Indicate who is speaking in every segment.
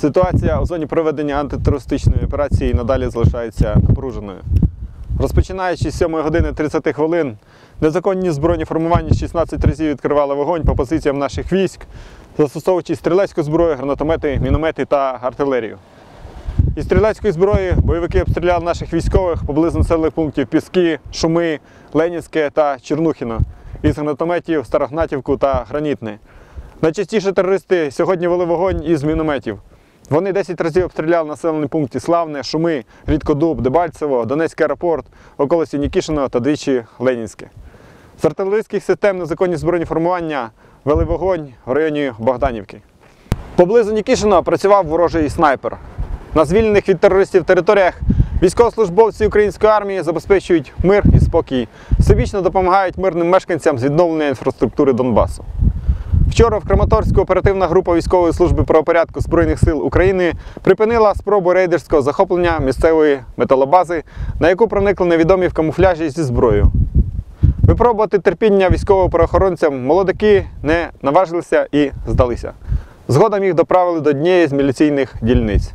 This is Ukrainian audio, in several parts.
Speaker 1: Ситуація у зоні проведення антитерористичної операції надалі залишається напруженою. Розпочинаючи з 7 години 30 хвилин, незаконні збройні формування 16 разів відкривали вогонь по позиціям наших військ, застосовуючи стрілецьку зброю, гранатомети, міномети та артилерію. Із стрілецької зброї бойовики обстріляли наших військових поблизу населених пунктів Піски, Шуми, Ленінське та Чернухіно, із гранатометів Старогнатівку та Гранітне. Найчастіше терористи сьогодні вели вогонь із мінометів. Вони 10 разів обстріляли населені пункти Славне, Шуми, Рідкодуб, Дебальцево, Донецький аеропорт, околиці Нікішино та двічі Ленінське. З артилерійських систем незаконні збройні формування вели вогонь в районі Богданівки. Поблизу Нікішино працював ворожий снайпер. На звільнених від терористів територіях військовослужбовці української армії забезпечують мир і спокій, всебічно допомагають мирним мешканцям з відновлення інфраструктури Донбасу. Вчора в Краматорську оперативна група військової служби правопорядку Збройних сил України припинила спробу рейдерського захоплення місцевої металобази, на яку проникли невідомі в камуфляжі зі зброєю. Випробувати терпіння військовоправоохоронцям молодики не наважилися і здалися. Згодом їх доправили до однієї з міліційних дільниць.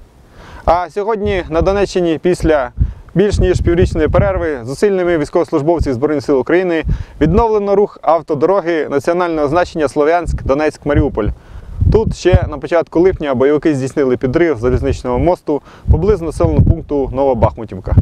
Speaker 1: А сьогодні на Донеччині після більш ніж піврічної перерви зусильними військовослужбовців Збройних сил України відновлено рух автодороги національного значення Слов'янськ, Донецьк, Маріуполь. Тут ще на початку липня бойовики здійснили підрив залізничного мосту поблизу населеного пункту Новобахмутівка.